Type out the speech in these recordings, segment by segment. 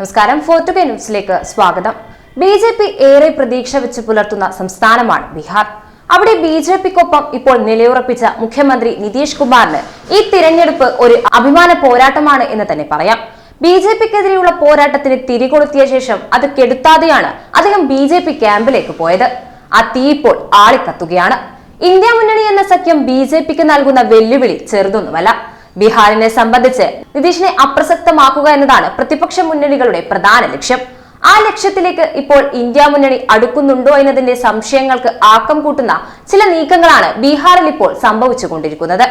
നമസ്കാരം. ഫോർട്ടുകെ ന്യൂസിലേക്ക് സ്വാഗതം. ബി ജെ പി ഏറെ പ്രതീക്ഷ വെച്ച് പുലർത്തുന്ന സംസ്ഥാനമാണ് ബീഹാർ. അവിടെ ബി ജെ പിക്കൊപ്പം ഇപ്പോൾ നിലയുറപ്പിച്ച മുഖ്യമന്ത്രി നിതീഷ് കുമാറിന് ഈ തിരഞ്ഞെടുപ്പ് ഒരു അഭിമാന പോരാട്ടമാണ് എന്ന് തന്നെ പറയാം. ബി ജെ പിക്കെതിരെയുള്ള പോരാട്ടത്തിന് തിരികൊളുത്തിയ ശേഷം അത് കെടുത്താതെയാണ് അദ്ദേഹം ബി ജെ പി ക്യാമ്പിലേക്ക് പോയത്. ആ തീ ഇപ്പോൾ ആളിക്കത്തുകയാണ്. ഇന്ത്യ മുന്നണി എന്ന സഖ്യം ബി ജെ പിക്ക് നൽകുന്ന വെല്ലുവിളി ചെറുതൊന്നുമല്ല. ബീഹാറിനെ സംബന്ധിച്ച് നിതീഷിനെ അപ്രസക്തമാക്കുക എന്നതാണ് പ്രതിപക്ഷ മുന്നണികളുടെ പ്രധാന ലക്ഷ്യം. ആ ലക്ഷ്യത്തിലേക്ക് ഇപ്പോൾ ഇന്ത്യ മുന്നണി അടുക്കുന്നുണ്ടോ എന്നതിന്റെ സംശയങ്ങൾക്ക് ആക്കം കൂട്ടുന്ന ചില നീക്കങ്ങളാണ് ബീഹാറിൽ ഇപ്പോൾ സംഭവിച്ചുകൊണ്ടിരിക്കുന്നത്.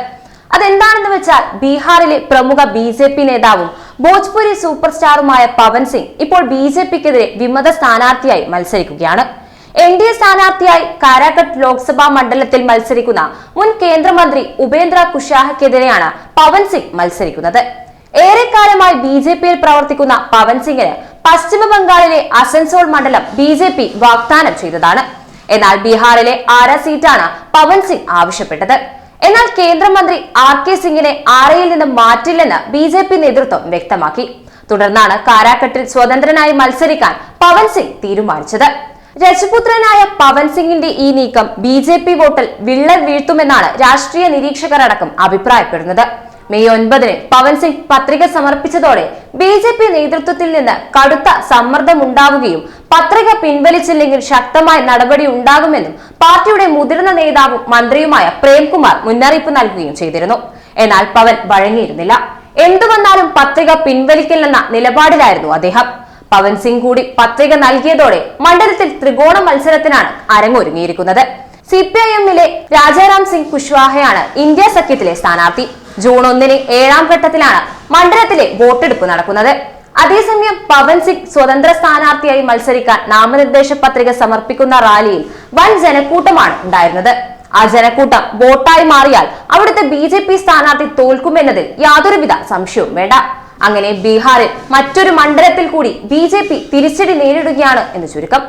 അതെന്താണെന്ന് വെച്ചാൽ ബീഹാറിലെ പ്രമുഖ ബി ജെ പി നേതാവും ഭോജ്പുരി സൂപ്പർ സ്റ്റാറുമായ പവൻ സിംഗ് ഇപ്പോൾ ബി ജെ പിക്കെതിരെ വിമത സ്ഥാനാർത്ഥിയായി മത്സരിക്കുകയാണ്. എൻ ഡി എ സ്ഥാനാർത്ഥിയായി കാരാക്കട്ട് ലോക്സഭാ മണ്ഡലത്തിൽ മത്സരിക്കുന്ന മുൻ കേന്ദ്രമന്ത്രി ഉപേന്ദ്ര കുഷാഹയ്ക്കെതിരെയാണ് പവൻ സിംഗ് മത്സരിക്കുന്നത്. ഏറെക്കാലമായി ബി ജെ പിയിൽ പ്രവർത്തിക്കുന്ന പവൻ സിംഗിന് പശ്ചിമ ബംഗാളിലെ അസൻസോൾ മണ്ഡലം ബി ജെ പി വാഗ്ദാനം ചെയ്തതാണ്. എന്നാൽ ബീഹാറിലെ ആര സീറ്റാണ് പവൻ സിംഗ് ആവശ്യപ്പെട്ടത്. എന്നാൽ കേന്ദ്രമന്ത്രി ആർ കെ സിംഗിനെ ആറയിൽ നിന്ന് മാറ്റില്ലെന്ന് ബി ജെ പി നേതൃത്വം വ്യക്തമാക്കി. തുടർന്നാണ് കാരാക്കട്ടിൽ സ്വതന്ത്രനായി മത്സരിക്കാൻ പവൻ സിംഗ് തീരുമാനിച്ചത്. രജപുത്രനായ പവൻ സിംഗിന്റെ ഈ നീക്കം ബി ജെ പി വോട്ടിൽ വിള്ളൽ വീഴ്ത്തുമെന്നാണ് രാഷ്ട്രീയ നിരീക്ഷകരടക്കം അഭിപ്രായപ്പെടുന്നത്. മെയ് ഒൻപതിന് പവൻ സിംഗ് പത്രിക സമർപ്പിച്ചതോടെ ബി ജെ പി നേതൃത്വത്തിൽ നിന്ന് കടുത്ത സമ്മർദ്ദമുണ്ടാവുകയും പത്രിക പിൻവലിച്ചില്ലെങ്കിൽ ശക്തമായ നടപടി ഉണ്ടാകുമെന്നും പാർട്ടിയുടെ മുതിർന്ന നേതാവും മന്ത്രിയുമായ പ്രേംകുമാർ മുന്നറിയിപ്പ് നൽകുകയും ചെയ്തിരുന്നു. എന്നാൽ പവൻ വഴങ്ങിയിരുന്നില്ല. എന്തുവന്നാലും പത്രിക പിൻവലിക്കില്ലെന്ന നിലപാടിലായിരുന്നു അദ്ദേഹം. പവൻ സിംഗ് കൂടി പത്രിക നൽകിയതോടെ മണ്ഡലത്തിൽ ത്രികോണ മത്സരത്തിനാണ് അരങ്ങൊരുങ്ങിയിരിക്കുന്നത്. സി പി ഐ എമ്മിലെ രാജാറാം സിംഗ് കുശ്വാഹയാണ് ഇന്ത്യ സഖ്യത്തിലെ സ്ഥാനാർത്ഥി. ജൂൺ ഒന്നിന് ഏഴാം ഘട്ടത്തിലാണ് മണ്ഡലത്തിലെ വോട്ടെടുപ്പ് നടക്കുന്നത്. അതേസമയം പവൻ സിംഗ് സ്വതന്ത്ര സ്ഥാനാർത്ഥിയായി മത്സരിക്കാൻ നാമനിർദ്ദേശ പത്രിക സമർപ്പിക്കുന്ന റാലിയിൽ വൻ ജനക്കൂട്ടമാണ് ഉണ്ടായിരുന്നത്. ആ ജനക്കൂട്ടം വോട്ടായി മാറിയാൽ അവിടുത്തെ ബി ജെ പി സ്ഥാനാർത്ഥി തോൽക്കുമെന്നതിൽ യാതൊരുവിധ സംശയവും വേണ്ട. അങ്ങനെ ബീഹാറിൽ മറ്റൊരു മണ്ഡലത്തിൽ കൂടി ബി തിരിച്ചടി നേരിടുകയാണ് എന്ന് ചുരുക്കം.